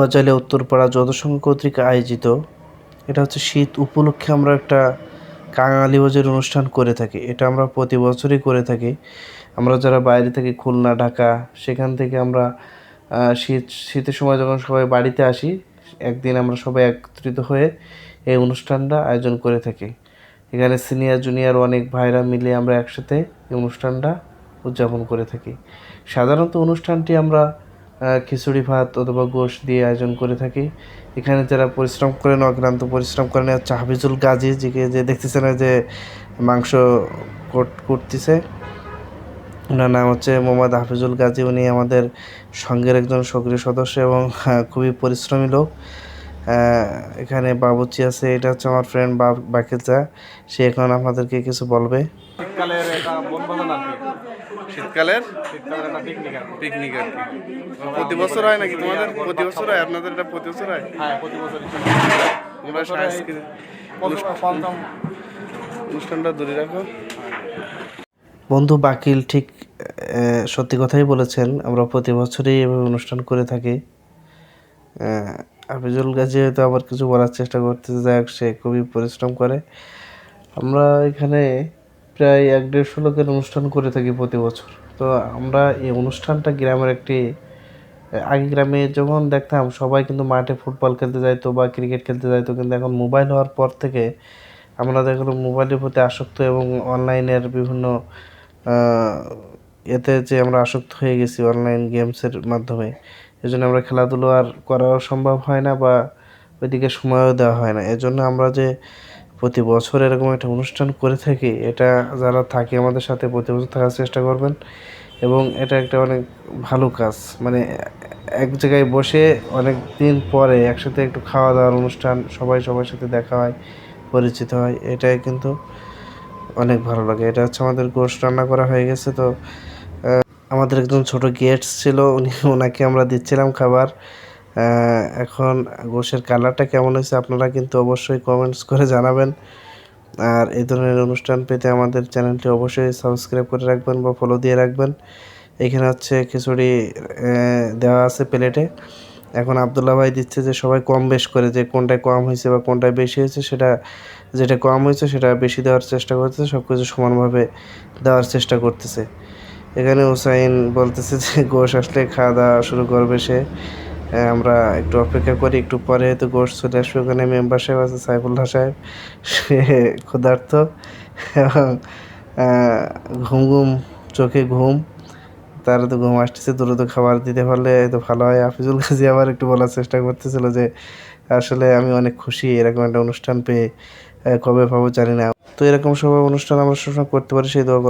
বাজালে উত্তরপাড়া যতসংঘ কর্তৃক আয়োজিত, এটা হচ্ছে শীত উপলক্ষে আমরা একটা কাঙালি বাজার অনুষ্ঠান করে থাকি। এটা আমরা প্রতি বছরই করে থাকি। আমরা যারা বাইরে থেকে খুলনা, ঢাকা, সেখান থেকে আমরা শীত, শীতের সময় যখন সবাই বাড়িতে আসি, একদিন আমরা সবাই একত্রিত হয়ে এই অনুষ্ঠানটা আয়োজন করে থাকি। এখানে সিনিয়র, জুনিয়র অনেক ভাইরা মিলে আমরা একসাথে এই অনুষ্ঠানটা উদযাপন করে থাকি। সাধারণত অনুষ্ঠানটি আমরা খিচুড়ি ভাত অথবা গোশ দিয়ে আয়োজন করে থাকি। এখানে যারা পরিশ্রম করেন, অক্লান্ত পরিশ্রম করেন হচ্ছে হাফিজুল গাজী, যিকে যে দেখতেছেন ওই যে মাংস করতেছে। ওনার নাম হচ্ছে মোহাম্মদ হাফিজুল গাজী। উনি আমাদের সঙ্গের একজন সক্রিয় সদস্য এবং খুবই পরিশ্রমী লোক। এখানে বাবুচি আছে, এটা হচ্ছে আমার ফ্রেন্ড বাকিজা। সে এখন আপনাদেরকে কিছু বলবে। শীতকালের শীতকালের? পিকনিক আর কি। প্রতি বছর হয় নাকি তোমাদের? প্রতি বছর হয়? আপনাদের এটা প্রতি বছর হয়? হ্যাঁ তোমরা সাংস্কৃতিক অনুষ্ঠানটা দূরে রাখো। বন্ধু বাকিল ঠিক সত্যি কথাই বলেছেন আমরা প্রতি বছরই এভাবে অনুষ্ঠান করে থাকি। আহ, হাফিজুল গাজী হয়তো আবার কিছু বলার চেষ্টা করতেছে যাই হোক সে খুবই পরিশ্রম করে। আমরা এখানে প্রায় এক দেড়শো লোকের অনুষ্ঠান করে থাকি প্রতি বছর। তো আমরা এই অনুষ্ঠানটা গ্রামের একটি, আগে গ্রামে যখন দেখতাম সবাই কিন্তু মাঠে ফুটবল খেলতে যাইতো বা ক্রিকেট খেলতে যাইতো, কিন্তু এখন মোবাইল হওয়ার পর থেকে আমরা দেখলাম মোবাইলের প্রতি আসক্ত এবং অনলাইনের বিভিন্ন এতে যে আমরা আসক্ত হয়ে গেছি অনলাইন গেমসের মাধ্যমে। এই জন্য আমরা খেলাধুলো আর করাও সম্ভব হয় না বা ওইদিকে সময়ও দেওয়া হয় না। এজন্য আমরা যে প্রতি বছর এরকম একটা অনুষ্ঠান করে থাকি, এটা যারা থাকে আমাদের সাথে প্রতি বছর থাকার চেষ্টা করবেন। এবং এটা একটা অনেক ভালো কাজ। মানে এক জায়গায় বসে অনেক দিন পরে একসাথে একটু খাওয়া দাওয়ার অনুষ্ঠান, সবাই সবার সাথে দেখা হয়, পরিচিত হয়, এটাই কিন্তু অনেক ভালো লাগে। এটা হচ্ছে আমাদের গোশ রান্না করা হয়ে গেছে, তো আমাদের একজন ছোট গেস্ট ছিল, উনি, ওনাকে আমরা দিচ্ছিলাম খাবার। এখন গোশের কালারটা কেমন হয়েছে আপনারা কিন্তু অবশ্যই কমেন্টস করে জানাবেন। আর এই ধরনের অনুষ্ঠান পেতে আমাদের চ্যানেলটি অবশ্যই সাবস্ক্রাইব করে রাখবেন বা ফলো দিয়ে রাখবেন। এখানে হচ্ছে খিচুড়ি দেওয়া আছে প্লেটে। এখন আবদুল্লাহ ভাই দিচ্ছে যে সবাই কম বেশ করে, যে কোনটায় কম হয়েছে বা কোনটায় বেশি হয়েছে, সেটা যেটা কম হয়েছে সেটা বেশি দেওয়ার চেষ্টা করতেছে সব কিছু সমানভাবে দেওয়ার চেষ্টা করতেছে। এখানে হুসাইন বলতেছে যে গোশ আসলে খাওয়া দাওয়া শুরু করবে সে। আমরা একটু অপেক্ষা করি, একটু পরে হয়তো গোশ চলে আসবে ওখানে, মেম্বার সাহেব আছে সাইফুল্লাহ সাহেব, সে ক্ষুধার্ত এবং ঘুম ঘুম, চোখে ঘুম, তার তো ঘুম আসতেছে, দ্রুত খাবার দিতে পারলে তো ভালো হয় হাফিজুল গাজী আবার একটু বলার চেষ্টা করতেছিল যে, আসলে আমি অনেক খুশি, এরকম একটা অনুষ্ঠান পেয়ে কবে পাবো জানি না তো এরকম সব অনুষ্ঠান আমরা সবসময় করতে পারি, সেই দোয়া।